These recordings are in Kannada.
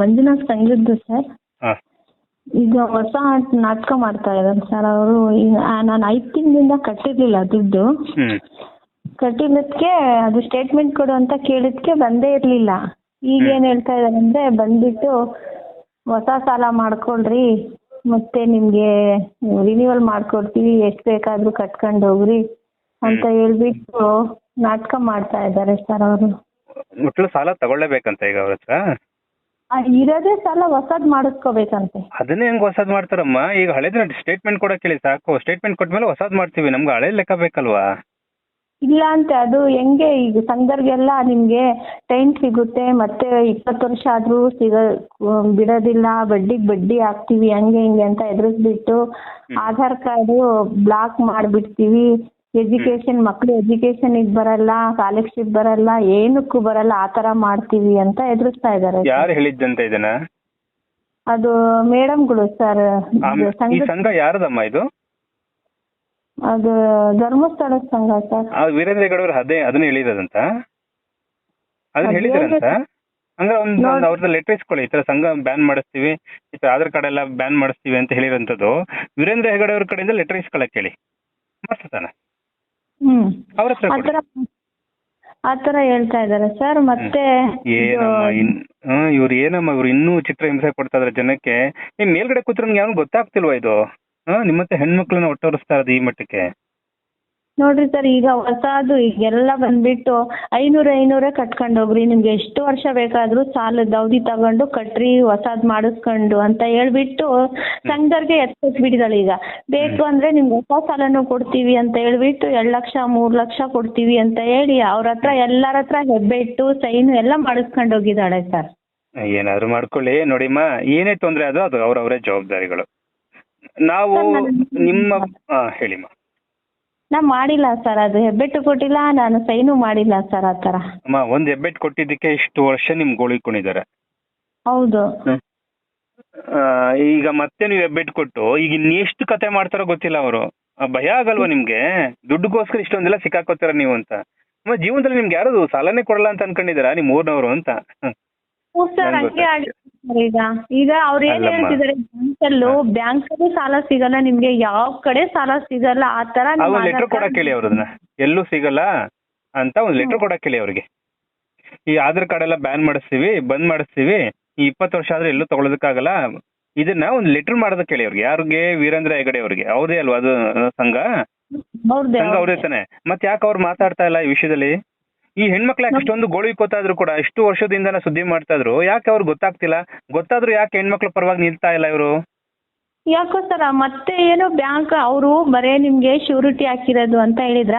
ಮಂಜುನಾಥ್ ತಂಗಿದ್ದು ಸರ್. ಹಾ. ಈಗ ಹೊಸ ನಾಟಕ ಮಾಡ್ತಾ ಇದ್ದಾರೆ ಸರ್. ಅವರು ನಾನು ಐದು ತಿಂಗಳಿಂದ ಕಟ್ಟಿರ್ಲಿಲ್ಲ ದುಡ್ಡು. ಕಟ್ಟಿದ್ದಕ್ಕೆ ಅದು ಸ್ಟೇಟ್ಮೆಂಟ್ ಕೊಡು ಅಂತ ಕೇಳಿದ್ಕೆ ಬಂದೇ ಇರಲಿಲ್ಲ. ಈಗ ಏನು ಹೇಳ್ತಾ ಇದ್ದಾರೆ ಅಂದ್ರೆ ಬಂದ್ಬಿಟ್ಟು ಹೊಸ ಸಾಲ ಮಾಡ್ಕೊಳ್ರಿ ಮತ್ತೆ ನಿಮಗೆ ರಿನಿವಲ್ ಮಾಡ್ಕೊಡ್ತೀವಿ ಎಷ್ಟು ಬೇಕಾದರೂ ಕಟ್ಕೊಂಡು ಹೋಗ್ರಿ ಅಂತ ಹೇಳ್ಬಿಟ್ಟು ನಾಟಕ ಮಾಡ್ತಾ ಇದ್ದಾರೆ ಸರ್ ಅವರು. ಒಟ್ಲು ಸಾಲ ತಗೊಳ್ಳೇಬೇಕಂತ ಈಗ ಅವ್ರ ಹತ್ರ? ಇರೋದೇ ಸಾಲ ಹೊಸದ್ ಮಾಡಿಸ್ಕೋಬೇಕಂತೆ. ಅದನ್ನೇ ಹೆಂಗ್ ಹೊಸದ್ ಮಾಡ್ತಾರಮ್ಮ? ಈಗ ಹಳೇದಿನ ಸ್ಟೇಟ್ಮೆಂಟ್ ಕೊಡಕ್ ಹೇಳಿ ಸಾಕು. ಸ್ಟೇಟ್ಮೆಂಟ್ ಕೊಟ್ಮೇಲೆ ಹೊಸದ್ ಮಾಡ್ತೀವಿ. ನಮ್ಗೆ ಹಳೆ ಲೆಕ್ಕ ಬೇಕಲ್ವಾ? ಇಲ್ಲ ಅಂತ ಅದು ಹೆಂಗೆ ಈಗ ಸಂಘರ್ಗೆಲ್ಲ ನಿಮ್ಗೆ ಟೈಮ್ ಸಿಗುತ್ತೆ. ಮತ್ತೆ ಇಪ್ಪತ್ತು ವರ್ಷ ಆದ್ರೂ ಸಿಗ ಬಿಡೋದಿಲ್ಲ. ಬಡ್ಡಿಗೆ ಬಡ್ಡಿ ಹಾಕ್ತಿವಿ. ಹಂಗೆ ಹಿಂಗೆ ಅಂತ ಎದುರಿಸ್ಬಿಟ್ಟು ಆಧಾರ್ ಕಾರ್ಡು ಬ್ಲಾಕ್ ಮಾಡಿಬಿಡ್ತೀವಿ. ಎಜುಕೇಶನ್ ಮಕ್ಳು ಎಜುಕೇಶನಿಗೆ ಬರಲ್ಲ ಸ್ಕಾಲರ್ಶಿಪ್ ಬರಲ್ಲ ಏನಕ್ಕೂ ಬರಲ್ಲ ಆ ತರ ಮಾಡ್ತೀವಿ ಅಂತ ಎದುರಿಸ್ತಾ ಇದಾರೆ ಯಾರು ಹೇಳಿದ್ದಂತ ಇದನ್ನ? ಅದು ಮೇಡಮ್ಗಳು ಸರ್. ಈ ಸಂಘ ಯಾರದಮ್ಮ ಇದು? ಅದು ಧರ್ಮಸ್ಥಳ ಸಂಘ ಸರ್. ವೀರೇಂದ್ರ ಹೆಗಡೆ ಅವ್ರು ಅದೇ ಅದನ್ನ ಹೇಳಿದಂತ ಅದನ್ನ ಹೇಳಿದರಂತ. ಹಂಗ ಒಂದ್ ಅವ್ರದ್ದು ಲೆಟರ್ ಇಸ್ಕೊಳ್ಳಿ ಈ ತರ ಸಂಘ ಬ್ಯಾನ್ ಮಾಡಿಸ್ತೀವಿ ಈ ತರ ಆಧಾರ್ ಕಾರ್ಡ್ ಎಲ್ಲ ಬ್ಯಾನ್ ಮಾಡಿಸ್ತೀವಿ ಅಂತ ಹೇಳಿರೋಂಥದ್ದು. ವೀರೇಂದ್ರ ಹೆಗಡೆ ಅವ್ರ ಕಡೆಯಿಂದ ಲೆಟರ್ ಇಸ್ಕೊಳಕ್ ಹೇಳಿ ಮಾಡ್ತಾನೆ ಹ್ಮ್. ಅವ್ರ ಹತ್ರ ಆ ಥರ ಆ ಥರ ಹೇಳ್ತಾ ಇದ್ದಾರೆ ಸರ್ ಮತ್ತೆ ಏನಮ್ಮ ಇನ್ ಹ್ಮ್ ಇವ್ರು ಏನಮ್ಮ ಇವ್ರು ಇನ್ನೂ ಚಿತ್ರ ಹಿಂಸೆ ಕೊಡ್ತಾ ಇದಾರೆ ಜನಕ್ಕೆ. ಈ ಮೇಲ್ಗಡೆ ಕೂತ್ರೆ ಯಾವನು ಗೊತ್ತಾಗ್ತಿಲ್ವಾ ಇದು? ಹಾ ನಿಮ್ಮತ್ತೆ ಹೆಣ್ಮಕ್ಳನ್ನ ಒಟ್ಟೋರಿಸ್ತಾ ಇರೋದು ಈ ಮಟ್ಟಕ್ಕೆ. ನೋಡ್ರಿ ಸರ್ ಈಗ ಹೊಸಾದು ಈಗೆಲ್ಲ ಬಂದ್ಬಿಟ್ಟು ಐನೂರು ಐನೂರೇ ಕಟ್ಕೊಂಡು ಹೋಗ್ರಿ. ನಿಮ್ಗೆ ಎಷ್ಟು ವರ್ಷ ಬೇಕಾದ್ರೂ ಸಾಲದ ಅವಧಿ ತಗೊಂಡು ಕಟ್ರಿ ಹೊಸದ್ ಮಾಡಿಸ್ಕೊಂಡು ಅಂತ ಹೇಳ್ಬಿಟ್ಟು ಸಂಘದವ್ರಿಗೆ ಎತ್ತಿಸ್ಬಿಟ್ಟಿದ್ದಾಳೆ ಈಗ. ಬೇಕು ಅಂದ್ರೆ ನಿಮ್ಗೆ ಹೊಸ ಸಾಲನೂ ಕೊಡ್ತೀವಿ ಅಂತ ಹೇಳ್ಬಿಟ್ಟು ಎರಡು ಲಕ್ಷ ಮೂರು ಲಕ್ಷ ಕೊಡ್ತೀವಿ ಅಂತ ಹೇಳಿ ಅವ್ರ ಹತ್ರ ಎಲ್ಲರ ಹತ್ರ ಹೆಬ್ಬೆಟ್ಟು ಸೈನು ಎಲ್ಲ ಮಾಡಿಸ್ಕೊಂಡು ಹೋಗಿದಾಳೆ ಸರ್. ಏನಾದ್ರು ಮಾಡ್ಕೊಳ್ಳಿ. ನೋಡಿಮ್ಮ ಏನೇ ತೊಂದ್ರೆ ಅದು ಅದು ಅವ್ರವ್ರೇ ಜವಾಬ್ದಾರಿಗಳು. ನಾವು ನಿಮ್ಮ ಹಾ ಹೇಳಿಮ್ಮ. ನಾ ಮಾಡಿಲ್ಲ ಸರ್ ಅದು ಹೆಬ್ಬೆಟ್ಟು ಕೊಟ್ಟಿಲ್ಲ ನಾನು ಸೈನು ಮಾಡಿಲ್ಲ ಸರ್ ಆ ಥರ. ಅಮ್ಮ ಒಂದ್ ಹೆಬ್ಬೆಟ್ ಕೊಟ್ಟಿದ್ದಕ್ಕೆ ಇಷ್ಟು ವರ್ಷ ನಿಮ್ಗೆ ಉಳಿಕೊಂಡಿದ್ದಾರೆ ಹೌದು. ಈಗ ಮತ್ತೆ ನೀವು ಹೆಬ್ಬೆಟ್ಟು ಕೊಟ್ಟು ಈಗ ಇನ್ನೆಷ್ಟು ಕತೆ ಮಾಡ್ತಾರೋ ಗೊತ್ತಿಲ್ಲ ಅವರು. ಭಯ ಆಗಲ್ವಾ ನಿಮ್ಗೆ? ದುಡ್ಡುಗೋಸ್ಕರ ಇಷ್ಟೊಂದೆಲ್ಲ ಸಿಕ್ಕಾಕೋತೀರ ನೀವು ಅಂತ. ಅಮ್ಮ ಜೀವನದಲ್ಲಿ ನಿಮ್ಗೆ ಯಾರು ಸಾಲನೇ ಕೊಡಲ್ಲ ಅಂತ ಅನ್ಕೊಂಡಿದ್ದೀರಾ ನಿಮ್ ಊರ್ನವರು ಅಂತ. ಹ್ಞೂ ಸರ್ ಹಂಗೆ ಸರ್ ಈಗ? ಈಗ ಅವ್ರು ಏನ್ ಅಲ್ಲಮ್ಮ. ಹೇಳ್ತಿದ್ದಾರೆ? ಬ್ಯಾಂಕಲ್ಲೂ ಬ್ಯಾಂಕಲ್ಲೂ ಸಾಲ ಸಿಗಲ್ಲ ನಿಮ್ಗೆ ಯಾವ ಕಡೆ ಸಾಲ ಸಿಗಲ್ಲ ಆ ತರ ಆ ಲೆಟರ್ ಕೊಡಕ್ಕೆ ಕೊಡಕ್ ಹೇಳಿ ಅವ್ರದನ್ನ. ಎಲ್ಲೂ ಸಿಗಲ್ಲ ಅಂತ ಒಂದ್ ಲೆಟರ್ ಕೊಡಕ್ ಹೇಳಿ ಅವ್ರಿಗೆ. ಈ ಆಧಾರ್ ಕಾರ್ಡ್ ಎಲ್ಲ ಬ್ಯಾನ್ ಮಾಡಿಸ್ತೀವಿ ಬಂದ್ ಮಾಡಿಸ್ತೀವಿ ಈ ಇಪ್ಪತ್ತು ವರ್ಷ ಆದ್ರೆ ಎಲ್ಲೂ ತಗೊಳೋದಕ್ಕಾಗಲ್ಲ. ಇದನ್ನ ಒಂದ್ ಲೆಟರ್ ಮಾಡೋದಕ್ಕೆ ಹೇಳಿ ಅವ್ರಿಗೆ. ಯಾರಿಗೆ? ವೀರೇಂದ್ರ ಹೆಗಡೆ ಅವ್ರಿಗೆ. ಅವ್ರದೇ ಅಲ್ವಾ ಅದು ಸಂಘ? ಅವ್ರ್ದೇ, ಸಂಘ ಅವ್ರೇ ತಾನೆ. ಮತ್ತೆ ಯಾಕೆ ಅವ್ರು ಮಾತಾಡ್ತಾ ಇಲ್ಲ ಈ ವಿಷಯದಲ್ಲಿ? ಈ ಹೆಣ್ಮಕ್ಳು ಯಾಕೆ ಇಷ್ಟೊಂದು ಗೋಳಿಕೋತಾ ಇದ್ರು ಕೂಡ ಇಷ್ಟು ವರ್ಷದಿಂದ ಸುದ್ದಿ ಮಾಡ್ತಾ ಇದ್ರು ಯಾಕೆ ಅವ್ರಿಗೆ ಗೊತ್ತಾಗ್ತಿಲ್ಲ? ಗೊತ್ತಾದ್ರೂ ಯಾಕೆ ಹೆಣ್ಮಕ್ಳು ಪರವಾಗಿ ನಿಲ್ತಾ ಇಲ್ಲ ಇವರು? ಯಾಕೋ ಸರ್ ಮತ್ತೆ ಏನೋ ಬ್ಯಾಂಕ್ ಅವರು ಬರೇ ನಿಮ್ಗೆ ಶ್ಯೂರಿಟಿ ಹಾಕಿರೋದು ಅಂತ ಹೇಳಿದ್ರ?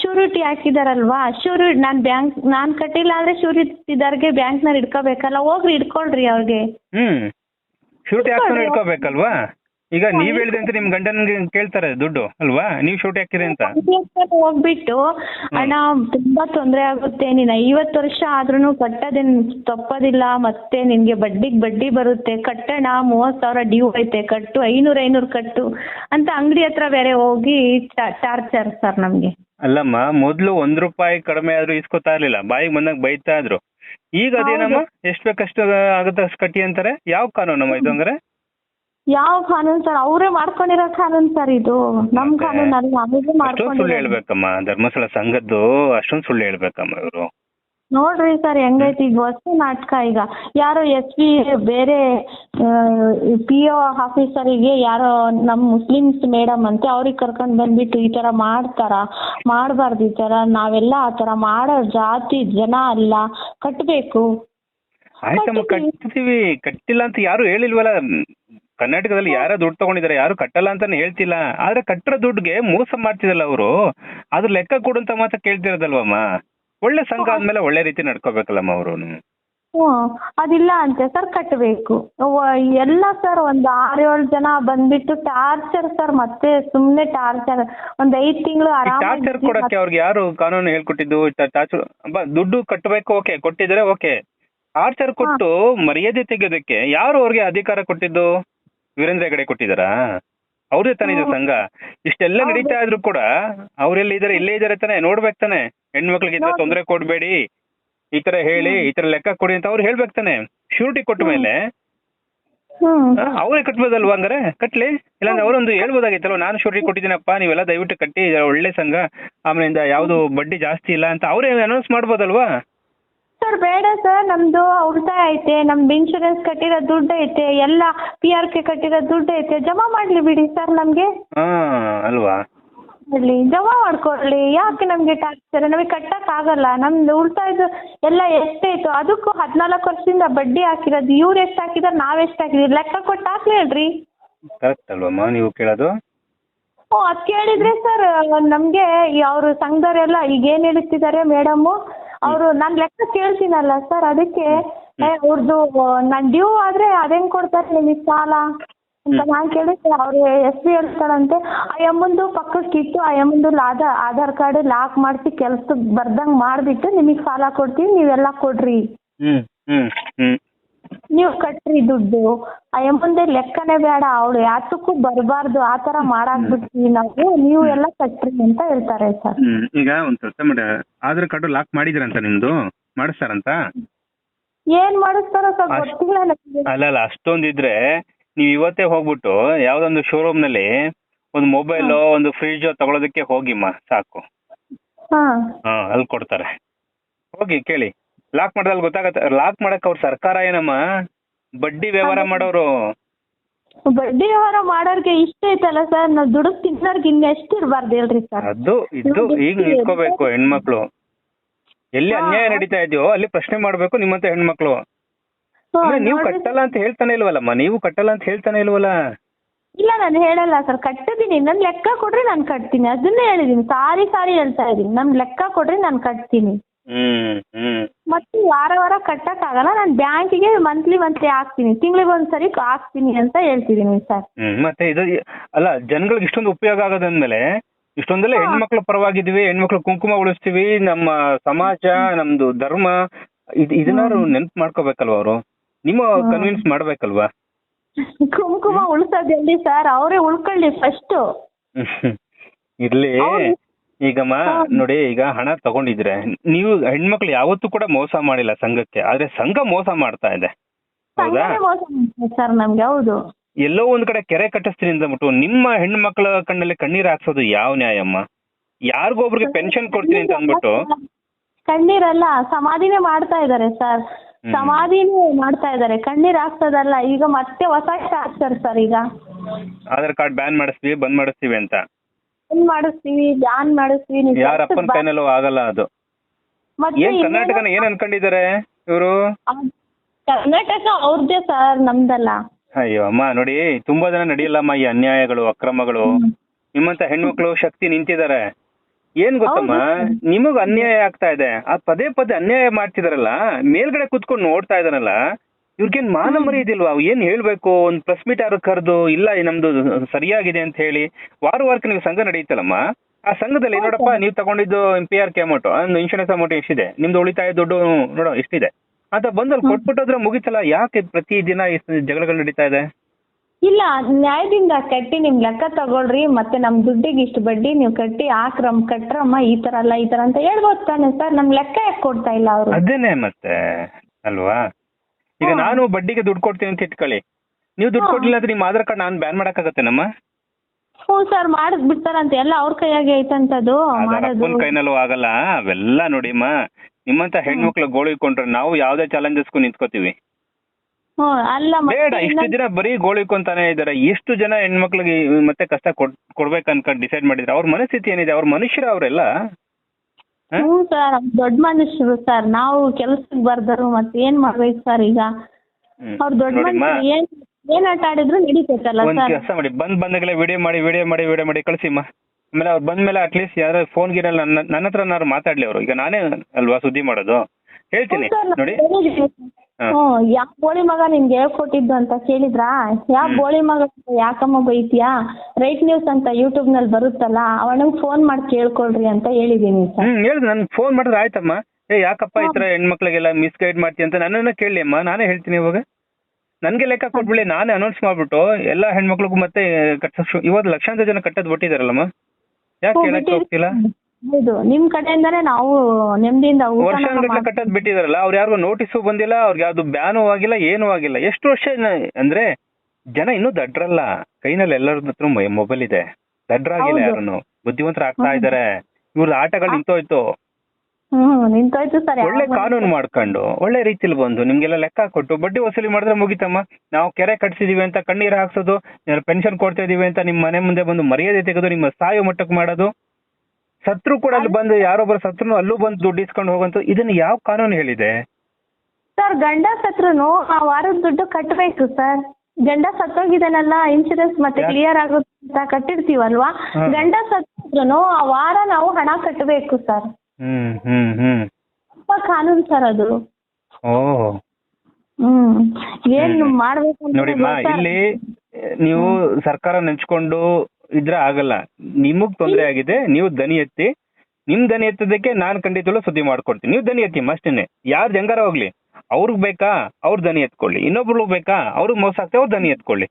ಶ್ಯೂರಿಟಿ ಹಾಕಿದಾರಲ್ವಾ? ಶ್ಯೂರಿ ನಾನ್ ಬ್ಯಾಂಕ್ ನಾನ್ ಕಟ್ಟಿಲ್ಲ ಅಂದ್ರೆ ಶ್ಯೂರಿಟಿದಾರ್ಗೆ ನಲ್ಲಿ ಇಟ್ಕೋಬೇಕಲ್ಲ ಹೋಗ್ರಿ ಇಟ್ಕೊಳ್ರಿ ಅವ್ರಿಗೆ. ಹ್ಮ್. ಶ್ಯೂರಿಟಿ ಹಾಕೊಂಡು ಇಟ್ಕೋಬೇಕಲ್ವಾ ಈಗ ನೀವ್ ಹೇಳಿದೆ ಅಂತ ನಿಮ್ ಗಂಡನ್ಗೆ ಕೇಳ್ತಾರೆ ದುಡ್ಡು ಅಲ್ವಾ? ನೀವ್ ಶೂಟ್ ಹಾಕಿರಿ ಅಂತ. ಹೋಗ್ಬಿಟ್ಟು ಅಣ್ಣ ತುಂಬಾ ತೊಂದ್ರೆ ಆಗುತ್ತೆ. ನೀನ್ ಐವತ್ ವರ್ಷ ಆದ್ರೂ ಕಟ್ಟೋದೇನ್ ತಪ್ಪೋದಿಲ್ಲ. ಮತ್ತೆ ನಿನ್ಗೆ ಬಡ್ಡಿಗ್ ಬಡ್ಡಿ ಬರುತ್ತೆ. ಕಟ್ಟಣ ಮೂವತ್ ಸಾವಿರ ಡ್ಯೂ ಐತೆ. ಕಟ್ಟು ಐನೂರ್ ಐನೂರ್ ಕಟ್ಟು ಅಂತ ಅಂಗಡಿ ಹತ್ರ ಬೇರೆ ಹೋಗಿ ಟಾರ್ಚರ್ ಸರ್ ನಮ್ಗೆ. ಅಲ್ಲಮ್ಮ ಮೊದ್ಲು ಒಂದ್ ರೂಪಾಯಿ ಕಡಿಮೆ ಆದ್ರೂ ಇಸ್ಕೊತಾ ಇರ್ಲಿಲ್ಲ. ಬಾಯಿ ಬಂದಾಗ ಬೈತಾ ಇದ್ರು. ಈಗ ಅದೇನಮ್ಮ? ಎಷ್ಟ್ ಬೇಕಷ್ಟು ಆಗುತ್ತೆ ಅಷ್ಟು ಕಟ್ಟಿ ಅಂತಾರೆ? ಯಾವ ಕಾನೂನಮ್ಮ ಇದು ಹಂಗಾರೆ ಯಾವ ಕಾನೂನ್ ಸರ್? ಅವರೇ ಮಾಡ್ಕೊಂಡಿರೋ ಕಾನೂನ್ ಸರ್ ಇದು. ನಮ್ ಕಾನೂನ್ ಅಲ್ಲ ಅವರೇ ಅಷ್ಟೊಂದು ಸುಳ್ಳು ಮಾಡ್ಕೊಂಡಿರೋ ಹೇಳ್ಬೇಕಮ್ಮ. ಧರ್ಮಸ್ಥಳ ಸಂಘದ್ದು ಅಷ್ಟೊಂದು ಸುಳ್ಳು ಹೇಳ್ಬೇಕಮ್ಮ ಇವರು. ನೋಡ್ರಿ ಸರ್ ಹೆಂಗೈತಿ ಈಗ ಹೊಸ ನಾಟಕ ಈಗ. ಯಾರೋ ಎಸ್ ಪಿ ಬೇರೆ ಪಿ ಒ ಆಫೀಸರಿಗೆ ಯಾರೋ ನಮ್ಮ ಮುಸ್ಲಿಮ್ಸ್ ಮೇಡಮ್ ಅಂತೆ ಅವ್ರಿಗೆ ಕರ್ಕೊಂಡು ಬಂದ್ಬಿಟ್ಟು ಈ ತರ ಮಾಡ್ತಾರ. ಮಾಡಬಾರ್ದು ಈ ತರ. ನಾವೆಲ್ಲ ಆ ತರ ಮಾಡೋ ಜಾತಿ ಜನ ಅಲ್ಲ. ಕಟ್ಟಬೇಕು ಆಯ್ತಮ್ಮ ಕಟ್ತೀವಿ. ಕಟ್ಟಿಲ್ಲ ಅಂತ ಯಾರು ಹೇಳಿಲ್ವಲ್ಲ. ಕರ್ನಾಟಕದಲ್ಲಿ ಯಾರ ದುಡ್ಡು ತಗೊಂಡಿದ್ದಾರೆ ಯಾರು ಕಟ್ಟಲ್ಲ ಅಂತಾನೆ ಹೇಳ್ತಿಲ್ಲ. ಆದ್ರೆ ಕಟ್ಟರ ದುಡ್ಡುಗೆ ಮೋಸ ಮಾಡ್ತಿದಲ್ಲ ಅವರು. ಅದ್ರ ಲೆಕ್ಕ ಕೊಡುವಂತ ಮಾತ್ರ ಕೇಳ್ತಿರೋದಲ್ವಮ್ಮ? ಒಳ್ಳೆ ಸಂಘ ಆದ್ಮೇಲೆ ಒಳ್ಳೆ ರೀತಿ ನಡ್ಕೋಬೇಕಲ್ಲಮ್ಮ ಅವರು ಅದಿಲ್ಲ ಅಂತೆ. ಸರ್ ಕಟ್ಟಬೇಕು. ಎಲ್ಲ ಸರ್ ಒಂದು ಆರು ಏಳು ಜನ ಬಂದ್ಬಿಟ್ಟು ಟಾರ್ಚರ್ ಸರ್ ಮತ್ತೆ ಸುಮ್ನೆ ಟಾರ್ಚರ್. ಒಂದ್ ಐದ್ ತಿಂಗಳು ಟಾರ್ಚರ್ ಕೊಡಕ್ಕೆ ಅವ್ರಿಗೆ ಯಾರು ಕಾನೂನು ಹೇಳ್ಕೊಟ್ಟಿದ್ದು? ಟಾರ್ಚರ್ ದುಡ್ಡು ಕಟ್ಟಬೇಕು ಓಕೆ. ಕೊಟ್ಟಿದ್ರೆ ಓಕೆ. ಟಾರ್ಚರ್ ಕೊಟ್ಟು ಮರ್ಯಾದೆ ತೆಗೆಯೋದಕ್ಕೆ ಯಾರು ಅವ್ರಿಗೆ ಅಧಿಕಾರ ಕೊಟ್ಟಿದ್ದು? ವೀರೇಂದ್ರ ಹೆಗಡೆ ಕೊಟ್ಟಿದ್ದಾರಾ? ಅವ್ರದೇ ತಾನೇ ಇದು ಸಂಘ. ಇಷ್ಟೆಲ್ಲ ನಡೀತಾ ಇದ್ರು ಕೂಡ ಅವ್ರೆಲ್ಲ ಇದಾರೆ ಇಲ್ಲೇ ಇದಾರೆ ತಾನೆ ನೋಡ್ಬೇಕು ತಾನೆ. ಹೆಣ್ಮಕ್ಳಿಗೆ ಇದ್ರೆ ತೊಂದರೆ ಕೊಡ್ಬೇಡಿ. ಈ ತರ ಹೇಳಿ ಈ ತರ ಲೆಕ್ಕ ಕೊಡಿ ಅಂತ ಅವ್ರು ಹೇಳ್ಬೇಕು ತಾನೆ. ಶ್ಯೂರಿಟಿ ಕೊಟ್ಟ ಮೇಲೆ. ಅವರೇ ಕಟ್ಬೋದಲ್ವಾ ಹಂಗಾರೆ? ಕಟ್ಲಿ. ಇಲ್ಲಾಂದ್ರೆ ಅವರೊಂದು ಹೇಳ್ಬೋದಾಗಿತ್ತಲ್ವ? ನಾನು ಶ್ಯೂರಿಟಿ ಕೊಟ್ಟಿದ್ದೀನಪ್ಪ ನೀವೆಲ್ಲ ದಯವಿಟ್ಟು ಕಟ್ಟಿ ಒಳ್ಳೆ ಸಂಘ. ಆಮೇಲಿಂದ ಯಾವ್ದು ಬಡ್ಡಿ ಜಾಸ್ತಿ ಇಲ್ಲ ಅಂತ ಅವರೇ ಅನೌನ್ಸ್ ಮಾಡ್ಬೋದಲ್ವಾ? ಸರ್ ಬೇಡ ಸರ್. ನಮ್ದು ಉಳಿತಾಯ ಐತೆ ನಮ್ದು ಇನ್ಶೂರೆನ್ಸ್ ಕಟ್ಟಿರೋ ದುಡ್ಡು ಐತೆ ಎಲ್ಲ ಪಿ ಆರ್ ಕೆ ಕಟ್ಟಿರೋ ದುಡ್ಡು ಐತೆ. ಜಮಾ ಮಾಡ್ಲಿ ಬಿಡಿ ಸರ್ ನಮ್ಗೆ. ಹಾ ಅಲ್ವಾ? ಜಮಾ ಮಾಡ್ಕೊಳ್ಳಿ ಯಾಕೆ ನಮ್ಗೆ ಟಾರ್ಚರ್ ನಮಗೆ ಕಟ್ಟಕ್ ಆಗಲ್ಲ. ನಮ್ದು ಉಳಿತಾಯದ ಎಲ್ಲ ಎಷ್ಟೈತು ಅದಕ್ಕೂ ಹದಿನಾಲ್ಕು ವರ್ಷದಿಂದ ಬಡ್ಡಿ ಹಾಕಿರೋದು. ಇವ್ರು ಎಷ್ಟು ಹಾಕಿದಾರೆ ನಾವ್ ಎಷ್ಟು ಹಾಕಿದೀವಿ? ಲೆಕ್ಕ ಕೊಟ್ಟು ಹಾಕ್ಲಿ ಹೇಳ್ರಿ. ಕರೆಕ್ಟ್ ಅಲ್ವಮ್ಮ ನೀವು ಕೇಳೋದು? ಹ್ಞೂ ಅದು ಕೇಳಿದ್ರೆ ಸರ್ ನಮಗೆ ಅವ್ರ ಸಂಘದವರೆಲ್ಲ ಈಗ ಏನು ಹೇಳ್ತಿದ್ದಾರೆ ಮೇಡಮು? ಅವರು ನಾನು ಲೆಕ್ಕ ಕೇಳ್ತೀನಲ್ಲ ಸರ್ ಅದಕ್ಕೆ ಅವ್ರದ್ದು ನಾನು ಡ್ಯೂ ಆದ್ರೆ ಅದೇನ್ ಕೊಡ್ತಾರೆ ನಿಮಗೆ ಸಾಲ? ಅಂತ ನಾನು ಕೇಳಿದ್ರೆ ಅವ್ರು ಎಸ್ ಬಿ ಹೇಳ್ತಾರಂತೆ ಆ ಎಮ್ಮಂದು ಪಕ್ಕಕ್ಕೆ ಇಟ್ಟು ಆ ಅಮ್ಮಂದು ಆಧಾರ್ ಆಧಾರ್ ಕಾರ್ಡ್ ಲಾಕ್ ಮಾಡಿಸಿ ಕೆಲ್ಸಕ್ಕೆ ಬರ್ದಂಗ್ ಮಾಡ್ಬಿಟ್ಟು ನಿಮಗೆ ಸಾಲ ಕೊಡ್ತೀವಿ ನೀವೆಲ್ಲ ಕೊಡ್ರಿ. ಹ್ಮ್ ಹ್ಮ್ ಹ್ಮ್. ನೀವು ಕಟ್ರಿ ದುಡ್ಡು. ಅಮ್ಮಂದೆ ಲೆಕ್ಕನೇ ಬೇಡ ಅವಳು. ಯಾತಕ್ಕೂ ಬರಬಾರ್ದು. ಆ ಥರ ಮಾಡಾಕ್ಬಿಡ್ತೀವಿ ನಾವು. ನೀವು ಎಲ್ಲ ಕಟ್ರಿ ಅಂತ ಹೇಳ್ತಾರೆ ಸರ್. ಈಗ ಒಂದ್ ಕೆಲಸ ಮಾಡಿ ಆಧಾರ್ ಕಾರ್ಡ್ ಲಾಕ್ ಮಾಡಿದ್ರಂತ ನಿಮ್ದು? ಮಾಡಿಸ್ತಾರಂತ? ಏನ್ ಮಾಡಿಸ್ತಾರೋ ಸರ್ ಗೊತ್ತಿಲ್ಲ ನನಗೆ. ಅಲ್ಲ ಅಲ್ಲ ಅಷ್ಟೊಂದಿದ್ರೆ ನೀವು ಇವತ್ತೇ ಹೋಗ್ಬಿಟ್ಟು ಯಾವ್ದೊಂದು ಶೋರೂಮ್ನಲ್ಲಿ ಒಂದು ಮೊಬೈಲ್ ಒಂದು ಫ್ರಿಜ್ ತಗೊಳೋದಕ್ಕೆ ಹೋಗಿಮ್ಮ. ಸಾಕು. ಹಾ. ಹಾ ಅಲ್ಲಿ ಕೊಡ್ತಾರೆ. ಹೋಗಿ ಕೇಳಿ. ಲಾಕ್ ಮಾಡಿದಲ್ಲಿ ಗೊತ್ತಾಗತ್ತೆ. ಲಾಕ್ ಮಾಡಕ್ ಅವ್ರ ಸರ್ಕಾರ ಏನಮ್ಮ? ಬಡ್ಡಿ ವ್ಯವಹಾರ ಮಾಡೋರು. ಬಡ್ಡಿ ವ್ಯವಹಾರ ಮಾಡೋರ್ಗೆ ಇಷ್ಟ ಐತಲ್ಲ ಸರ್? ನಾವು ದುಡ್ಡು ತಿನ್ನೋರ್ಗೆ ಇನ್ನೆಷ್ಟು ಇರಬಾರ್ದು ಹೇಳ್ರಿ ಸರ್? ಅದು ಇದು ಈಗ ನಿಂತ್ಕೋಬೇಕು ಹೆಣ್ಮಕ್ಳು. ಎಲ್ಲಿ ಅನ್ಯಾಯ. ನಡೀತಾ ಇದೆಯೋ ಅಲ್ಲಿ ಪ್ರಶ್ನೆ ಮಾಡ್ಬೇಕು ನಿಮ್ಮಂತ ಹೆಣ್ಮಕ್ಳು. ಅಂದ್ರೆ ನೀವು ಕಟ್ಟಲ್ಲ ಅಂತ ಹೇಳ್ತಾನೆ ಇಲ್ವಲ್ಲಮ್ಮ? ನೀವು ಕಟ್ಟಲ್ಲ ಅಂತ ಹೇಳ್ತಾನೆ ಇಲ್ವಲ್ಲ? ಇಲ್ಲ ನಾನು ಹೇಳಲ್ಲ ಸರ್. ಕಟ್ಟಿದೀನಿ. ನನ್ ಲೆಕ್ಕ ಕೊಡ್ರಿ ನಾನು ಕಟ್ತೀನಿ. ಅದನ್ನೇ ಹೇಳಿದೀನಿ. ಸಾರಿ ಸಾರಿ ಹೇಳ್ತಾ ಇದೀನಿ. ನನ್ ಲೆಕ್ಕ ಕೊಡ್ರಿ ನಾನು ಕಟ್ತೀನಿ. ಹ್ಮ್ ಹ್ಮ್ ಮತ್ತೆ ವಾರ ವಾರ ಕಟ್ಟಕ್ಕಾಗಲ್ಲ. ನಾನು ಬ್ಯಾಂಕಿಗೆ ಮಂತ್ಲಿ ಮಂತ್ಲಿ ಹಾಕ್ತೀನಿ. ತಿಂಗಳಿಗೆ ಒಂದ್ಸರಿ ಹಾಕ್ತೀನಿ ಅಂತ ಹೇಳ್ತಿದ್ದೀನಿ ಸರ್. ಹ್ಮ್ ಮತ್ತೆ ಇದು ಅಲ್ಲ ಜನಗಳಿಗೆ ಇಷ್ಟೊಂದು ಉಪಯೋಗ ಆಗೋದಂದ್ಮೇಲೆ ಇಷ್ಟೊಂದೆಲ್ಲ ಹೆಣ್ಮಕ್ಳ ಪರವಾಗಿದ್ವಿ ಹೆಣ್ಮಕ್ಳು ಕುಂಕುಮ ಉಳಿಸ್ತೀವಿ ನಮ್ಮ ಸಮಾಜ ನಮ್ದು ಧರ್ಮ ಇದ್ ಇದನ್ನಾರು ನೆನ್ಪು ಮಾಡ್ಕೋಬೇಕಲ್ವಾ ಅವರು? ನಿಮ್ಮ ಕನ್ವಿನ್ಸ್ ಮಾಡ್ಬೇಕಲ್ವಾ? ಕುಂಕುಮ ಉಳಿಸೋದೆಲ್ಲಿ ಸರ್? ಅವರೇ ಉಳ್ಕೊಳ್ಳಿ ಫಸ್ಟ್ ಇರ್ಲಿ. ಈಗಮ್ಮ. ನೋಡಿ ಈಗ ಹಣ ತಗೊಂಡಿದ್ರೆ ನೀವು ಹೆಣ್ಮಕ್ಳು ಯಾವತ್ತೂ ಕೂಡ ಮೋಸ ಮಾಡಿಲ್ಲ ಸಂಘಕ್ಕೆ ಆದ್ರೆ ಸಂಘ ಮೋಸ ಮಾಡ್ತಾ ಇದೆ. ಹೌದಾ? ಸಂಘನೇ ಮೋಸ ಮಾಡ್ತಾರೆ ಸರ್ ನಮ್ಗೆ ಹೌದು. ಎಲ್ಲೋ ಒಂದ್ ಕಡೆ ಕೆರೆ ಕಟ್ಟಿಸ್ತೀನಿ ಅಂದ್ಬಿಟ್ಟು ನಿಮ್ಮ ಹೆಣ್ಮಕ್ಳ ಕಣ್ಣಲ್ಲಿ ಕಣ್ಣೀರ್ ಹಾಕ್ಸೋದು ಯಾವ ನ್ಯಾಯಮ್ಮ? ಯಾರಿಗೊಬ್ರಿಗೆ ಪೆನ್ಷನ್ ಕೊಡ್ತೀನಿ ಅಂತ ಅಂದ್ಬಿಟ್ಟು? ಕಣ್ಣೀರಲ್ಲ ಸಮಾಧಿನೇ ಮಾಡ್ತಾ ಇದ್ದಾರೆ ಸರ್. ಸಮಾಧಿನೇ ಮಾಡ್ತಾ ಇದ್ದಾರೆ ಕಣ್ಣೀರ್ ಹಾಕ್ಸೋದಲ್ಲ ಈಗ ಮತ್ತೆ ಹೊಸ ಹಾಕ್ತಾರೆ ಸರ್ ಈಗ. ಆಧಾರ್ ಕಾರ್ಡ್ ಬ್ಯಾನ್ ಮಾಡಿಸ್ತೀವಿ ಬಂದ್ ಮಾಡಿಸ್ತೀವಿ ಅಂತ. ಏನ್ ಮಾಡಿಸ್ತೀವಿ? ಬ್ಯಾನ್ ಮಾಡಿಸ್ತೀವಿ? ಯಾರ ಅಪ್ಪನ್ ಕೆಲ್ಸಕ್ ಬಾ- ಕೈನಲ್ಲೂ ಆಗಲ್ಲ ಅದು. ಮತ್ತೆ ಏನ್ ಇನ್ನೇನು- ಕರ್ನಾಟಕನ ಏನ್ ಅನ್ಕೊಂಡಿದ್ದಾರೆ ಇವರು? ಕರ್ನಾಟಕ ಅವ್ರದ್ದೇ ಸರ್ ನಮ್ದಲ್ಲ. ಅಯ್ಯೋ ಅಮ್ಮ ನೋಡಿ ತುಂಬಾ ಜನ ನಡೆಯಲ್ಲಮ್ಮ ಈ ಅನ್ಯಾಯಗಳು ಅಕ್ರಮಗಳು. ನಿಮ್ಮಂತ ಹೆಣ್ಮಕ್ಳು ಶಕ್ತಿ ನಿಂತಿದ್ದಾರೆ. ಏನ್ ಗೊತ್ತಮ್ಮ. ನಿಮಗ್ ಅನ್ಯಾಯ ಆಗ್ತಾ ಇದೆ. ಆ ಪದೇ ಪದೇ ಅನ್ಯಾಯ ಮಾಡ್ತಿದಾರಲ್ಲ ಮೇಲ್ಗಡೆ ಕುತ್ಕೊಂಡು ನೋಡ್ತಾ ಇದಾರಲ್ಲ ಇವ್ರಿಗೇನ್ ಮಾನ ಮರ್ಯಾದಿಲ್ವಾ ಏನ್ ಹೇಳ್ಬೇಕು? ಒಂದ್ ಪ್ರೆಸ್ ಮೀಟ್ ಯಾರು ಕರೆದು ಇಲ್ಲ ನಮ್ದು ಸರಿಯಾಗಿದೆ ಅಂತ ಹೇಳಿ. ವಾರ ವಾರಕ್ಕೆ ನೀವು ಸಂಘ ನಡೆಯುತ್ತಲ್ಲಮ್ಮ? ಆ ಸಂಘದಲ್ಲಿ. ನೋಡಪ್ಪ ನೀವು ತಗೊಂಡಿದ್ದು P R K amount insurance amount ಎಷ್ಟಿದೆ? ನಿಮ್ದು ಉಳಿತಾಯ ದುಡ್ಡು ನೋಡೋ ಎಷ್ಟಿದೆ? ಅಂತ ಬಂದಲ್ಲಿ. ಕೊಟ್ಬಿಟ್ಟೋದ್ರೆ ಮುಗಿತಲ್ಲ ಯಾಕೆ ಪ್ರತಿ ದಿನ ಜಗಳಗಳು ನಡೀತಾ ಇದೆ? ಇಲ್ಲ ನ್ಯಾಯದಿಂದ ಕಟ್ಟಿ ನಿಮ್ ಲೆಕ್ಕ ತಗೊಳ್ರಿ ಮತ್ತೆ ನಮ್ ದುಡ್ಡಿಗೆ ಇಷ್ಟು ಬಡ್ಡಿ ನೀವು ಕಟ್ಟಿ ಆಕ್ರಮ್ ಕಟ್ರಮ್ಮ ಈ ತರ ಅಲ್ಲ ಈ ತರ ಅಂತ ಹೇಳ್ಬೋದು ತಾನೆ ಸರ್. ನಮ್ ಲೆಕ್ಕ ಯಾಕೆ ಕೊಡ್ತಾ ಇಲ್ಲ ಅವರು? ಅದೇನೆ ಮತ್ತೆ ಅಲ್ವಾ? ಈಗ ನಾನು ಬಡ್ಡಿಗೆ ದುಡ್ಡು ಕೊಡ್ತೀನಿ ಅಂತ ಇಟ್ಕೊಳ್ಳಿ. ನೀವು ದುಡ್ಡು. ಕೊಡ್ಲಿಲ್ಲ ಅಂದ್ರೆ ನಿಮ್ಮ ಆಧಾರ್ ಕಾರ್ಡ್ ನಾನು ಬ್ಯಾನ್ ಮಾಡಕ್ಕಾಗತ್ತೇನಮ್ಮ ಹ್ಞೂ ಸರ್ ಮಾಡಿಸ್ ಬಿಡ್ತಾರಂತೆ ಎಲ್ಲ ಅವ್ರ ಕೈಯಾಗೆ ಐತಂತದು ಮಾಡೋದು. ಅಪ್ಪನ ಕೈನಲ್ಲೂ ಆಗಲ್ಲ. ಅವೆಲ್ಲ ನೋಡಿಮ್ಮ ನಿಮ್ಮಂತ ಹೆಣ್ಮಕ್ಳು ಗೋಳಿಕೊಂಡ್ರೆ ನಾವು ಯಾವ್ದೇ ಚಾಲೆಂಜಸ್ಗೂ ನಿಂತ್ಕೋತೀವಿ. ಹ್ಞೂ ಅಲ್ಲ ಬೇಡ ಮತ್ತೆ ಇಷ್ಟು ಜನ ದಿನ ಬರೀ ಗೋಳಿಕೊಂತಾನೆ ಇದಾರೆ ಎಷ್ಟು ಜನ ಹೆಣ್ಮಕ್ಳಿಗೆ ಮತ್ತೆ ಕಷ್ಟ ಕೊಡ್ ಕೊಡ್ಬೇಕು ಅನ್ಕೊಂಡು ಡಿಸೈಡ್ ಮಾಡಿದ್ರೆ ಅವ್ರ ಮನಸ್ಥಿತಿ ಏನಿದೆ? ಅವ್ರ ಮನುಷ್ಯರ ಅವರೆಲ್ಲ? ಹ್ಞೂ ಸರ್ ದೊಡ್ಡ ಮನುಷ್ಯರು ಸರ್. ನಾವು ಕೆಲ್ಸಕ್ಕೆ ಬರ್ದರು ಮತ್ತೆ ಏನ್ ಮಾಡ್ಬೇಕು ಸರ್ ಈಗ? ಅವ್ರು ದೊಡ್ಡ ನೋಡಿಮ್ಮ ಮನುಷ್ಯರು ಏನ್ ಏನ್ ಆಟ ಆಡಿದ್ರು ನಡೀತೈತಲ್ಲ ಒಂದ್ ಸರ್? ಕೆಲಸ ಮಾಡಿ ಬಂದ್ ಬಂದಾಗಲೇ ವಿಡಿಯೋ ಮಾಡಿ ವಿಡಿಯೋ ಮಾಡಿ ವಿಡಿಯೋ ಮಾಡಿ ಕಳ್ಸಿಮ್ಮ ಆಮೇಲೆ ಅವ್ರು ಬಂದ್ಮೇಲೆ ಅಟ್ಲೀಸ್ಟ್ ಯಾರು ಫೋನ್ ಗಿರಲ್ಲ ನನ್ನ ನನ್ನ ಹತ್ರ ಮಾತಾಡ್ಲಿ ಅವರು. ಈಗ ನಾನೇ ಅಲ್ವಾ ಸುದ್ದಿ ಮಾಡೋದು? ಹೇಳ್ತೀನಿ ನೋಡಿ. ಹಾ. ಯಾ ಯಾವ ಬೋಳಿ ಮಗ ನಿನ್ಗೆ ಹೇಳ್ಕೊಟ್ಟಿದ್ದು ಅಂತ ಕೇಳಿದ್ರಾ? ಯಾವ ಹ್ಮ್. ಬೋಳಿ ಮಗ ಯಾಕಮ್ಮ ಬೈತೀಯಾ? ರೈಟ್ ನ್ಯೂಸ್ ಅಂತ ಯೂಟ್ಯೂಬ್ನಲ್ಲಿ ಬರುತ್ತಲ್ಲ ಅವನಿಗೆ ಫೋನ್ ಮಾಡಿ ಕೇಳ್ಕೊಳ್ರಿ ಅಂತ ಹೇಳಿದೀನಿ ಸರ್. ಹ್ಮ್ ಹೇಳಿ ನನ್ ಫೋನ್ ಮಾಡಿದ್ರೆ ಆಯ್ತಮ್ಮ. ಏ ಯಾಕಪ್ಪ ಈ ತರ ಹೆಣ್ಮಕ್ಳಿಗೆಲ್ಲ ಮಿಸ್ಗೈಡ್ ಮಾಡ್ತೀಯ ಅಂತ ನನ್ನನ್ನ ಕೇಳಿ ಅಮ್ಮ ನಾನೇ ಹೇಳ್ತೀನಿ ಇವಾಗ. ನನ್ಗೆ ಲೆಕ್ಕ ಕೊಟ್ಬಿಡಿ ನಾನೇ ಅನೌನ್ಸ್ ಮಾಡ್ಬಿಟ್ಟು ಎಲ್ಲಾ ಹೆಣ್ಮಕ್ಳಿಗೂ ಮತ್ತೆ ಕಟ್ಟ ಇವತ್ತು ಲಕ್ಷಾಂತರ ಜನ ಕಟ್ಟದ್ ಬಿಟ್ಟಿದಾರಲ್ಲಮ್ಮ. ಯಾಕೆ ಹೇಳಕ್ ಹೋಗ್ತಿಲ್ಲ? ಹೌದು. ನಿಮ್ ಕಡೆಯಿಂದಾನೆ ನಾವು ನೆಮ್ಮದಿಯಿಂದ ವರ್ಷ ಊಟ ಗಟ್ಟಲೆ ಕಟ್ಟೋದ್ ಬಿಟ್ಟಿದಾರಲ್ಲ ಅವ್ರು ಯಾರಿಗೂ ನೋಟಿಸು ಬಂದಿಲ್ಲ ಅವ್ರಿಗೆ ಯಾವ್ದು ಬ್ಯಾನು ಆಗಿಲ್ಲ ಏನೂ ಆಗಿಲ್ಲ. ಎಷ್ಟು ವರ್ಷ ಇನ್ನ- ಅಂದ್ರೆ ಜನ ಇನ್ನೂ ದಡ್ರಲ್ಲ. ಕೈನಲ್ಲಿ ಎಲ್ಲರ ಹತ್ರ ಮೊಬೈಲ್ ಇದೆ. ದಡ್ರಾಗಿಲ್ಲ ಹೌದು. ಯಾರನ್ನು. ಬುದ್ಧಿವಂತರ ಆಗ್ತಾ ಇದ್ದಾರೆ ಇದಾರೆ. ಇವ್ರ ಆಟಗಳು ನಿಂತೋಯ್ತು. ಹ್ಮ್ ನಿಂತೋಯ್ತು ಸರ್ ಒಳ್ಳೆ ಕಾನೂನು ಮಾಡ್ಕೊಂಡು ಒಳ್ಳೆ ರೀತಿಲಿ ಬಂದು ನಿಮ್ಗೆಲ್ಲ ಲೆಕ್ಕ ಕೊಟ್ಟು ಬಡ್ಡಿ ವಸೂಲಿ ಮಾಡಿದ್ರೆ ಮುಗಿತಮ್ಮ. ನಾವು ಕೆರೆ ಕಟ್ಸಿದೀವಿ ಅಂತ ಕಣ್ಣೀರ್ ಹಾಕ್ಸೋದು ಪೆನ್ಷನ್ ಕೊಡ್ತಾ ಇದೀವಿ ಅಂತ ನಿಮ್ ಮನೆ ಮುಂದೆ ಬಂದು ಮರ್ಯಾದೆ ತೆಗೆದು ನಿಮ್ಮ ಸಾಯೋ ಮಟ್ಟಕ್ಕೆ ಮಾಡೋದು ಸತ್ರು ಕೂಡ ಅಲ್ಲಿ ಬಂದು ಯಾರೊಬ್ಬರು ಸತ್ರು ಅಲ್ಲೂ ಬಂದು ದುಡ್ಡು ಇಸ್ಕೊಂಡು ಹೋಗಂತ ಇದನ್ನ ಯಾವ ಕಾನೂನು ಹೇಳಿದೆ? ಸರ್ ಗಂಡ ಸತ್ರುನು ಆ ವಾರದ ದುಡ್ಡು ಕಟ್ಟಬೇಕು ಸರ್. ಗಂಡ ಸತ್ತೋಗಿದಾನಲ್ಲ ಇನ್ಶೂರೆನ್ಸ್ ಮತ್ತೆ ಕ್ಲಿಯರ್ ಆಗುತ್ತೆ ಅಂತ ಕಟ್ಟಿರ್ತೀವಲ್ವಾ. ಗಂಡ ಸತ್ರುನು ಆ ವಾರ ನಾವು ಹಣ ಕಟ್ಟಬೇಕು ಸರ್. ಹ್ಮ್ ಹ್ಮ್ ಹ್ಮ್. ತುಂಬಾ ಕಾನೂನು ಸರ್ ಅದು. ಹ್ಮ್. ಏನ್. ಮಾಡ್ಬೇಕು ನೋಡಿ ಇಲ್ಲಿ ನೀವು ಸರ್ಕಾರ ನೆಂಚ್ಕೊಂಡು ಇದ್ರೆ ಆಗಲ್ಲ. ನಿಮಗ್ ತೊಂದರೆ ಆಗಿದೆ ನೀವು ದನಿ ಎತ್ತಿ ನಿಮ್ ದನಿ ಎತ್ತದಕ್ಕೆ ನಾನ್ ಖಂಡಿತವಲ್ಲೂ ಸುದ್ದಿ ಮಾಡ್ಕೊಡ್ತೀನಿ. ನೀವು ದನಿ ಎತ್ತಿ ಅಷ್ಟೇನೆ. ಯಾರ್ ಜಂಗಾರ ಹೋಗ್ಲಿ ಅವ್ರಿಗೆ ಬೇಕಾ ಅವ್ರ ದನಿ ಎತ್ಕೊಳ್ಳಿ. ಇನ್ನೊಬ್ರು ಬೇಕಾ ಅವ್ರಿಗೆ ಮೋಸ ಆಗ್ತದೆ ಅವ್ರ ದನಿ ಎತ್ಕೊಳ್ಳಿ.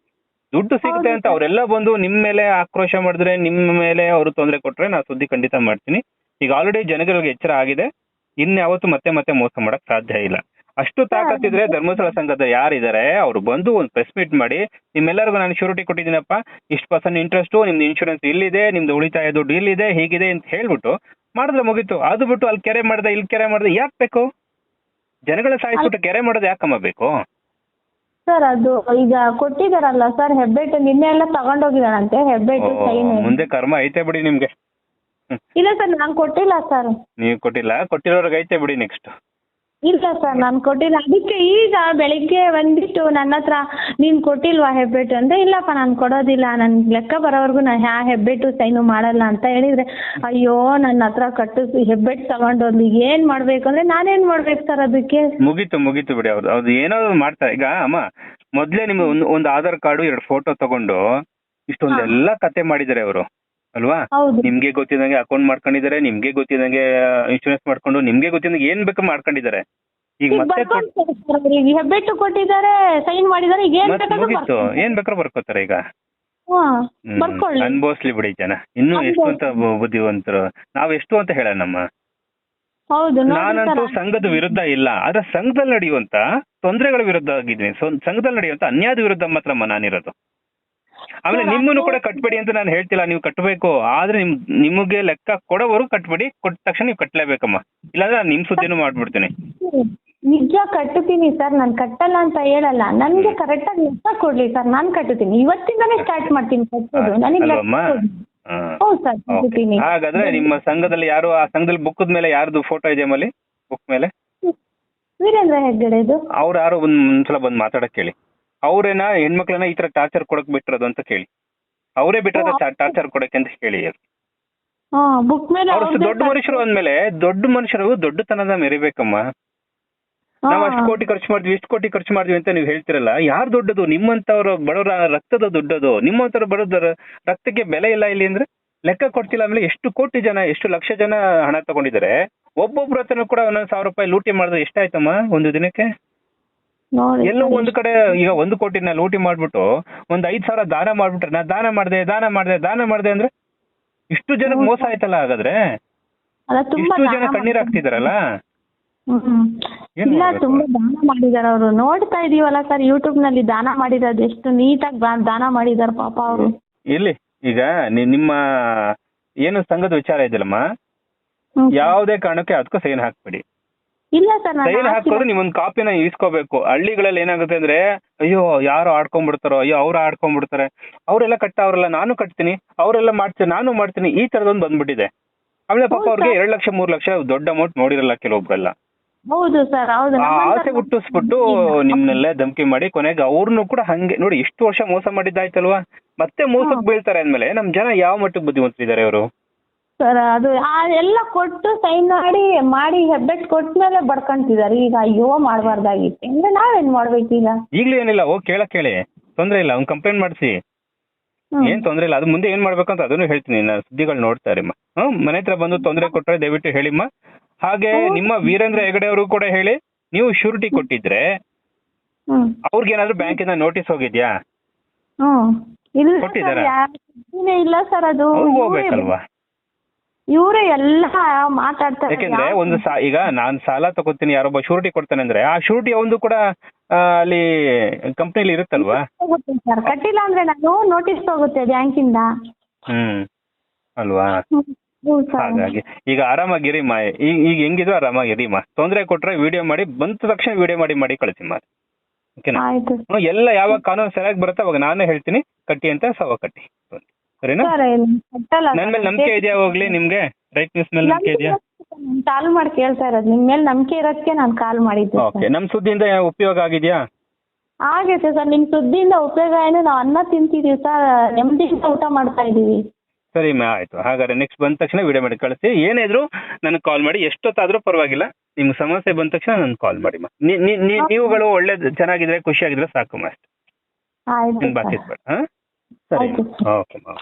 ದುಡ್ಡು ಸಿಗುತ್ತೆ ಅಂತ ಅವರೆಲ್ಲ ಬಂದು ನಿಮ್ ಮೇಲೆ ಆಕ್ರೋಶ ಮಾಡಿದ್ರೆ ನಿಮ್ ಮೇಲೆ ಅವರು ತೊಂದರೆ ಕೊಟ್ರೆ ನಾ ಸುದ್ದಿ ಖಂಡಿತ ಮಾಡ್ತೀನಿ. ಈಗ ಆಲ್ರೆಡಿ ಜನಗಳಿಗೆ ಎಚ್ಚರ ಆಗಿದೆ. ಇನ್ಯಾವತ್ತು ಮತ್ತೆ ಮತ್ತೆ ಮೋಸ ಮಾಡಕ್ ಸಾಧ್ಯ ಇಲ್ಲ. ಅಷ್ಟು ತಾಕತ್ತಿದ್ರೆ ಧರ್ಮಸ್ಥಳ ಸಂಘದ ಯಾರಿದ್ದಾರೆ ಅವ್ರು ಬಂದು ಒಂದು ಪ್ರೆಸ್ ಮೀಟ್ ಮಾಡಿ ನಿಮ್ಮೆಲ್ಲರಿಗೂ ನಾನು ಶ್ಯೂರಿಟಿ ಕೊಟ್ಟಿದ್ದೀನಪ್ಪ ಇಷ್ಟು ಪರ್ಸೆಂಟ್ ಇಂಟ್ರೆಸ್ಟು ನಿಮ್ದು ಇನ್ಶೂರೆನ್ಸ್ ಇಲ್ಲಿದೆ ನಿಮ್ದು ಉಳಿತಾಯ ದುಡ್ಡು ಇಲ್ಲಿದೆ ಹೀಗಿದೆ ಅಂತ ಹೇಳ್ಬಿಟ್ಟು ಮಾಡಿದ್ರೆ ಮುಗೀತು. ಅದು ಬಿಟ್ಟು ಅಲ್ಲಿ ಕೆರೆ ಮಾಡಿದೆ ಇಲ್ಲಿ ಕೆರೆ ಮಾಡಿದೆ ಯಾಕೆ ಬೇಕು? ಜನಗಳ ಸಾಯಿಸ್ಬಿಟ್ಟು ಕೆರೆ ಮಾಡೋದು ಯಾಕಮ್ಮ ಬೇಕು? ಸರ್ ಅದು ಈಗ ಕೊಟ್ಟಿದಾರಲ್ಲ ಸರ್ ಹೆಬ್ಬೆಟ್ಟು ನಿನ್ನೆ ಎಲ್ಲ ತಗೊಂಡೋಗಿದಾರಂತೆ ಹೆಬ್ಬೆಟ್ಟು ಸೈನ್. ಮುಂದೆ ಕರ್ಮ ಐತೆ ಬಿಡಿ ನಿಮ್ಗೆ. ಇಲ್ಲ ಸರ್ ನಾನು ಕೊಟ್ಟಿಲ್ಲ ಸರ್. ನೀವು ಕೊಟ್ಟಿಲ್ಲ ಕೊಟ್ಟಿರೋರ್ಗೆ ಐತೆ ಬಿಡಿ ನೆಕ್ಸ್ಟ್ ಇಲ್ಲ ಸರ್ ನಾನು ಕೊಟ್ಟಿಲ್ಲ. ಅದಕ್ಕೆ ಈಗ ಬೆಳಿಗ್ಗೆ ಬಂದ್ಬಿಟ್ಟು ನನ್ನ ಹತ್ರ, ನೀನು ಕೊಟ್ಟಿಲ್ವಾ ಹೆಬ್ಬೆಟ್ಟು? ಅಂದ್ರೆ ಇಲ್ಲಪ್ಪ ನಾನು ಕೊಡೋದಿಲ್ಲ. ನನ್ ಲೆಕ್ಕ ಬರೋವರೆಗೂ ನಾನು ಯಾ ಹೆಬ್ಬೆಟ್ಟು ಸೈನು ಮಾಡಲ್ಲ ಅಂತ ಹೇಳಿದ್ರೆ, ಅಯ್ಯೋ ನನ್ನ ಹತ್ರ ಕಟ್ಟು ಹೆಬ್ಬೆಟ್ಟು ತಗೊಂಡೋದ್ಲು. ಏನ್ ಮಾಡ್ಬೇಕು? ಅಂದ್ರೆ, ನಾನೇನ್ ಮಾಡ್ಬೇಕು ಸರ್ ಅದಕ್ಕೆ? ಮುಗೀತು ಮುಗೀತು ಬಿಡಿ. ಅವ್ರು ಅದು ಏನೋ ಮಾಡ್ತಾರೆ. ಈಗ, ಅಮ್ಮ, ಮೊದ್ಲೇ ನಿಮ್ಗೆ ಒಂದು ಒಂದು ಆಧಾರ್ ಕಾರ್ಡು, ಎರಡು ಫೋಟೋ ತಗೊಂಡು, ಇಷ್ಟೊಂದೆಲ್ಲ ಕತೆ ಮಾಡಿದ್ದಾರೆ ಅವರು. ಅಲ್ವಾ? ನಿಮ್ಗೆ ಗೊತ್ತಿದಂಗೆ ಅಕೌಂಟ್ ಮಾಡ್ಕೊಂಡಿದ್ದಾರೆ ನಿಮ್ಗೆ ಗೊತ್ತಿದಂಗೆ ಇನ್ಶೂರೆನ್ಸ್ ಮಾಡ್ಕೊಂಡು ನಿಮ್ಗೆ ಗೊತ್ತಿದಂಗೆ ಏನ್ ಬೇಕು ಮಾಡ್ಕೊಂಡಿದ್ದಾರೆ? ಈಗ ಮತ್ತೆ ಹೆಬ್ಬೆಟ್ಟು ಕೊಟ್ಟಿದ್ದಾರೆ ಸೈನ್ ಮಾಡಿದ್ದಾರೆ ಈಗ ಏನ್ ಮತ್ತೆ ಬೇಕಾದ್ರೂ ಮುಗೀತು. ಬರ್ಕೊಳ್ಳಿ. ಏನ್ ಬೇಕಾದ್ರೂ ಬರ್ಕೋತಾರೆ ಈಗ. ಹಾ ಹ್ಮ್. ಬರ್ಕೊಳ್ಳಿ. ಅನ್ಭವಿಸ್ಲಿ ಬಿಡಿ ಜನ. ಇನ್ನು ಎಷ್ಟು ಅಂತ ಬು- ಬುದ್ಧಿವಂತರು. ನಾವ್ ಎಷ್ಟು ಅಂತ ಹೇಳೋಣಮ್ಮ ಹೌದು ನೋಡಿ ನಾನಂತೂ ಸರ್ ಸಂಘದ ವಿರುದ್ಧ ಇಲ್ಲ. ಆದ್ರೆ ಸಂಘದಲ್ಲಿ ನಡೆಯುವಂತ ತೊಂದರೆಗಳ ವಿರುದ್ಧ ಆಗಿದ್ವಿ ಸೊ- ಸಂಘದಲ್ಲಿ ನಡೆಯುವಂತ ಅನ್ಯಾಯದ ವಿರುದ್ಧ ಮಾತ್ರ ನಾನಿರೋದು. ಆಮೇಲೆ ನಿಮ್ಮನ್ನು ಕೂಡ ಕಟ್ಬೇಡಿ ಅಂತ ನಾನು ಹೇಳ್ತಿಲ್ಲ ನೀವು ಕಟ್ಟಬೇಕು ಆದ್ರೆ ನಿಮ್ ನಿಮಗೆ ಲೆಕ್ಕ ಕೊಡೋವರು ಕಟ್ಬೇಡಿ ಕೊಟ್ಟ ತಕ್ಷಣ ನೀವು ಕಟ್ಲೇಬೇಕಮ್ಮ. ಇಲ್ಲಾಂದ್ರೆ ನಾನು ನಿಮ್ ಸುದ್ದಿನೂ ಮಾಡ್ಬಿಡ್ತೀನಿ. ನಿಜ ಕಟ್ಟುತ್ತೀನಿ ಸರ್ ನಾನು ಕಟ್ಟಲ್ಲ ಅಂತ ಹೇಳಲ್ಲ. ನನ್ಗೆ ಕರೆಕ್ಟ್ ಆಗಿ ಲೆಕ್ಕ ಕೊಡ್ಲಿ ಸರ್ ನಾನು ಕಟ್ಟುತ್ತೀನಿ ಇವತ್ತಿಂದಾನೇ ಸ್ಟಾರ್ಟ್ ಮಾಡ್ತೀನಿ ಕಟ್ಟೋದು ನನಗೆ ಲೆಕ್ಕ ಅಲ್ವಮ್ಮ? ಹಾ. ಹೌದು ಸರ್ Okay. ಕಟ್ಟುತ್ತೀನಿ ಹಾಗಾದ್ರೆ ನಿಮ್ಮ ಸಂಘದಲ್ಲಿ ಯಾರು ಆ ಸಂಘದಲ್ಲಿ ಬುಕ್ಕದ ಮೇಲೆ ಯಾರ್ದು ಫೋಟೋ ಇದೆ ಮಲ್ಲಿ? ಬುಕ್ ಮೇಲೆ? ವೀರೇಂದ್ರ ಹೆಗ್ಗಡೆದು? ಅವ್ರು ಯಾರು ಒಂದ್ ಒಂದ್ಸಲ ಬಂದ್ ಮಾತಾಡಕ್ ಕೇಳಿ. ಅವ್ರೇನ ಹೆಣ್ಮಕ್ಳನ್ನ ಈ ತರ ಟಾರ್ಚರ್ ಕೊಡಕ್ ಬಿಟ್ಟಿರೋದು ಅಂತ ಕೇಳಿ. ಅವರೇ ಬಿಟ್ಟಿರೋದು ಟಾರ್ಚರ್ ಕೊಡಕ್ಕೆ ಅಂತ ಕೇಳಿ ಹಾ ಬುಕ್ ಮೇಲೆ ಅವ್ರು ದೊಡ್ಡ. ಮನುಷ್ಯರು ಅಂದ್ಮೇಲೆ ದೊಡ್ಡ ಮನುಷ್ಯರು ದೊಡ್ಡತನದ ಮೆರಿಬೇಕಮ್ಮ. ನಾವ್ ಅಷ್ಟು ಕೋಟಿ ಖರ್ಚು ಮಾಡ್ತೀವಿ ಇಷ್ಟು ಕೋಟಿ ಖರ್ಚು ಮಾಡ್ತೀವಿ ಅಂತ ನೀವು ಹೇಳ್ತಿರಲ್ಲ ಯಾರು ದೊಡ್ಡದು? ನಿಮ್ಮಂತವ್ರ ಬಡವರ ರಕ್ತದ ದೊಡ್ಡದು. ನಿಮ್ಮಂತವ್ರ ಬಡವರ ರಕ್ತಕ್ಕೆ ಬೆಲೆ ಇಲ್ಲ ಇಲ್ಲಿ ಅಂದ್ರೆ ಲೆಕ್ಕ ಕೊಡ್ತಿಲ್ಲ ಆಮೇಲೆ ಎಷ್ಟು ಕೋಟಿ ಜನ ಎಷ್ಟು ಲಕ್ಷ ಜನ ಹಣ ತಗೊಂಡಿದ್ದಾರೆ. ಒಬ್ಬೊಬ್ರ ಹತ್ರನೂ ಕೂಡ ಒಂದೊಂದ್ ಸಾವಿರ ರೂಪಾಯಿ ಲೂಟಿ ಮಾಡಿದ್ರೆ ಎಷ್ಟಾಯ್ತಮ್ಮ ಒಂದು ದಿನಕ್ಕೆ? ಎಲ್ಲೋ ಒಂದ್ ಕಡೆ ಈಗ ಒಂದು ಕೋಟಿನ ಲೂಟಿ ಮಾಡ್ಬಿಟ್ಟು ಒಂದ್ ಐದ್ ಸಾವಿರ ದಾನ ಮಾಡ್ಬಿಟ್ರೆ ನಾ ದಾನ ಮಾಡ್ದೆ ದಾನ ಮಾಡ್ದೆ ದಾನ ಮಾಡ್ದೆ ಅಂದ್ರೆ ಇಷ್ಟು ಜನಕ್ಕೆ ಮೋಸ ಆಯ್ತಲ್ಲ ಹಾಗಾದ್ರೆ? ಇಷ್ಟು ಜನ ಕಣ್ಣೀರ್ ಹಾಕ್ತಿದಾರಲ್ಲ? ಇಲ್ಲ ತುಂಬಾ ದಾನ ಮಾಡಿದಾರ ಅವರು. ನೋಡ್ತಾ ಇದೀವಲ್ಲ ಸರ್ ಯೂಟ್ಯೂಬ್ನಲ್ಲಿ ದಾನ ಮಾಡಿರೋದು ಎಷ್ಟು ನೀಟಾಗಿ ದಾನ ಮಾಡಿದಾರ ಪಾಪ ಅವರು. ಇಲ್ಲಿ ಈಗ ನಿಮ್ಮ ಏನು ಸಂಘದ ವಿಚಾರ ಇದೆಯಲ್ಲಮ್ಮ? ಯಾವುದೇ ಕಾರಣಕ್ಕೆ ಅದಕ್ಕೂ ಸೈನ್ ಹಾಕ್ಬೇಡಿ. ಇಲ್ಲ ಸರ್ ಸೈನ್ ನೀವೊಂದು ಕಾಪಿನ ಇಸ್ಕೋಬೇಕು ಹಳ್ಳಿಗಳಲ್ಲಿ ಏನಾಗುತ್ತೆ ಅಂದ್ರೆ ಅಯ್ಯೋ ಯಾರು ಆಡ್ಕೊಂಡ್ಬಿಡ್ತಾರೋ ಅಯ್ಯೋ ಅವ್ರು ಆಡ್ಕೊಂಡ್ಬಿಡ್ತಾರೆ. ಅವರೆಲ್ಲ ಕಟ್ತಾವ್ರಲ್ಲ ನಾನು ಕಟ್ತೀನಿ ಅವರೆಲ್ಲ ಮಾಡ್ತೀನಿ ನಾನು ಮಾಡ್ತೀನಿ ಈ ತರದೊಂದು ಬಂದ್ಬಿಟ್ಟಿದೆ. ಆಮೇಲೆ ಪಾಪ? ಅವ್ರಿಗೆ ಎರಡ್ ಲಕ್ಷ ಮೂರ್ ಲಕ್ಷ ದೊಡ್ಡ ಅಮೌಂಟ್ ನೋಡಿರಲ್ಲ ಕೆಲವೊಬ್ರೆಲ್ಲ. ಹೌದು ಸರ್ ಹೌದು. ಆಸೆ ಹುಟ್ಟಿಸ್ಬಿಟ್ಟು ನಿಮ್ನೆಲ್ಲ ಧಮಕಿ ಮಾಡಿ ಕೊನೆಗೆ ಅವ್ರನ್ನು ಕೂಡ ಹಂಗೆ ನೋಡಿ ಇಷ್ಟು ವರ್ಷ ಮೋಸ ಮಾಡಿದ್ದಾಯ್ತಲ್ವಾ? ಮತ್ತೆ ಮೋಸಕ್ಕೆ. ಬೀಳ್ತಾರೆ ಅಂದ್ಮೇಲೆ ನಮ್ ಜನ ಯಾವ ಮಟ್ಟಕ್ಕೆ ಬುದ್ಧಿವಂತರಿದ್ದಾರೆ ಅವರು? ಸರ್ ಅದು ಎಲ್ಲ ಕೊಟ್ಟು ಸೈನ್ ಮಾಡಿ ಮಾಡಿ ಹೆಬ್ಬೆಟ್ ಕೊಟ್ಮೇಲೆ ಬಡ್ಕೊಂತಿದಾರೆ ಈಗ ಅಯ್ಯೋ ಮಾಡಬಾರ್ದಾಗಿತ್ತು. ಅಂದ್ರೆ ನಾವೇನ್ ಮಾಡ್ಬೇಕು ಈಗ ಈಗ್ಲೂ ಏನಿಲ್ಲ. ಹೋಗ್ ಕೇಳಕ್ ಹೇಳಿ ತೊಂದ್ರೆ ಇಲ್ಲ. ಒಂದು ಕಂಪ್ಲೇಂಟ್ ಮಾಡಿಸಿ. ಏನ್ ತೊಂದ್ರೆ ಇಲ್ಲ. ಅದು ಮುಂದೆ ಏನ್ ಮಾಡ್ಬೇಕಂತ ಅದನ್ನು ಹೇಳ್ತೀನಿ. ನಾನು ಸುದ್ದಿಗಳು ನೋಡ್ತಾರಮ್ಮ ಹ್ಮ್? ಮನೆ ಹತ್ರ ಬಂದು ತೊಂದರೆ ಕೊಟ್ರೆ ದಯವಿಟ್ಟು ಹೇಳಿಮ್ಮ. ಹಾಗೆ ನಿಮ್ಮ ವೀರೇಂದ್ರ ಹೆಗಡೆ ಅವರು ಕೂಡ ಹೇಳಿ. ನೀವು ಶ್ಯೂರಿಟಿ ಕೊಟ್ಟಿದ್ರೆ ಹ್ಮ್. ಅವ್ರಿಗೆ ಏನಾದ್ರು ಬ್ಯಾಂಕಿಂದ ನೋಟಿಸ್ ಹೋಗಿದ್ಯಾ? ಕೊಟ್ಟಿದ್ದಾರೆ? ಹೋಗ್ಬೇಕಲ್ವಾ? ಇವರೇ ಎಲ್ಲ ಮಾತಾಡ್ತಾರೆ. ಯಾಕೆಂದ್ರೆ ಒಂದು ಸಾ ಈಗ ನಾನ್ ಸಾಲ ತಗೋತೀನಿ ಯಾರೊಬ್ಬ ಶೂರಿಟಿ ಕೊಡ್ತಾನೆ ಅಂದ್ರೆ ಆ ಶೂರಿಟಿ ಒಂದು ಕೂಡ ಆ, ಅಲ್ಲಿ ಕಂಪ್ನಿಲಿ ಇರುತ್ತಲ್ವಾ? ಹೋಗುತ್ತೆ ಸರ್ ಕಟ್ಟಿಲ್ಲ ಅಂದ್ರೆ ನಾನು ನೋಟಿಸ್ ಹೋಗುತ್ತೆ ಬ್ಯಾಂಕಿಂದ. ಹ್ಮ್. ಅಲ್ವಾ? ಹ್ಞೂ ಸರ್ ಹಾಗಾಗಿ ಈಗ ಆರಾಮಾಗಿರಿಮ್ಮ ಈಗ ಈಗ ಹೆಂಗಿದ್ರು ಆರಾಮಾಗಿರಿಮ್ಮ ತೊಂದರೆ ಕೊಟ್ರೆ ವಿಡಿಯೋ ಮಾಡಿ ಬಂದ ತಕ್ಷಣ ವಿಡಿಯೋ ಮಾಡಿ ಮಾಡಿ ಕಳಿಸಿಮ್ಮ ಓಕೆನಾ? ಆಯ್ತು. ಹ್ಮ್, ಎಲ್ಲ ಯಾವಾಗ ಕಾನೂನು ಸರಿಯಾಗಿ ಬರುತ್ತೆ ಅವಾಗ ನಾನೇ ಹೇಳ್ತೀನಿ. ಕಟ್ಟಿ ಅಂತ ಸವ ಕಟ್ಟಿ ಸರಿನಾ? ನನ್ ಮೇಲೆ ನಂಬಿಕೆ ಇದೆಯಾ ಹೋಗ್ಲಿ ನಿಮ್ಗೆ? ರೈಟ್ ನ್ಯೂಸ್ ಮೇಲೆ ನಂಬಿಕೆ ಇದೆಯಾ? ಕಾಲ್ ಮಾಡಿ ಕೇಳ್ತಾ ಇರೋದು. ನಿಮ್ ಮೇಲೆ ನಂಬಿಕೆ ಇರೋದಕ್ಕೆ ನಾನು ಕಾಲ್ ಮಾಡಿದ್ದೆ ಓಕೆ ನಮ್ ಸುದ್ದಿಯಿಂದ ಉಪಯೋಗ ಆಗಿದ್ಯಾ? ಆಗೈತೆ ಸರ್. ನಿಮ್ ಸುದ್ದಿಯಿಂದ ಉಪಯೋಗ ಏನು? ನಾವು ಅನ್ನ ತಿಂತಿದೀವಿ ಸರ್. ನೆಮ್ಮದಿಯಿಂದ ಊಟ ಮಾಡ್ತಾ ಇದೀವಿ. ಸರಿ ಮಾ ಆಯ್ತು. ಹಾಗಾದ್ರೆ ನೆಕ್ಸ್ಟ್ ಬಂದ ತಕ್ಷಣ ವಿಡಿಯೋ ಮಾಡಿ ಕಳಿಸಿ. ಏನಿದ್ರು ನನಗೆ ಕಾಲ್ ಮಾಡಿ. ಎಷ್ಟೊತ್ತಾದ್ರೂ ಪರವಾಗಿಲ್ಲ. ನಿಮ್ಗೆ ಸಮಸ್ಯೆ ಬಂದ ತಕ್ಷಣ ನನ್ಗೆ ಕಾಲ್ ಮಾಡಿ ಮಾ. ನೀವುಗಳು ಒಳ್ಳೆ ಚೆನ್ನಾಗಿದ್ರೆ ಖುಷಿಯಾಗಿದ್ರೆ ಸಾಕು ಮಾ ಬಾಕಿ ಸರ್ ಬೇಡ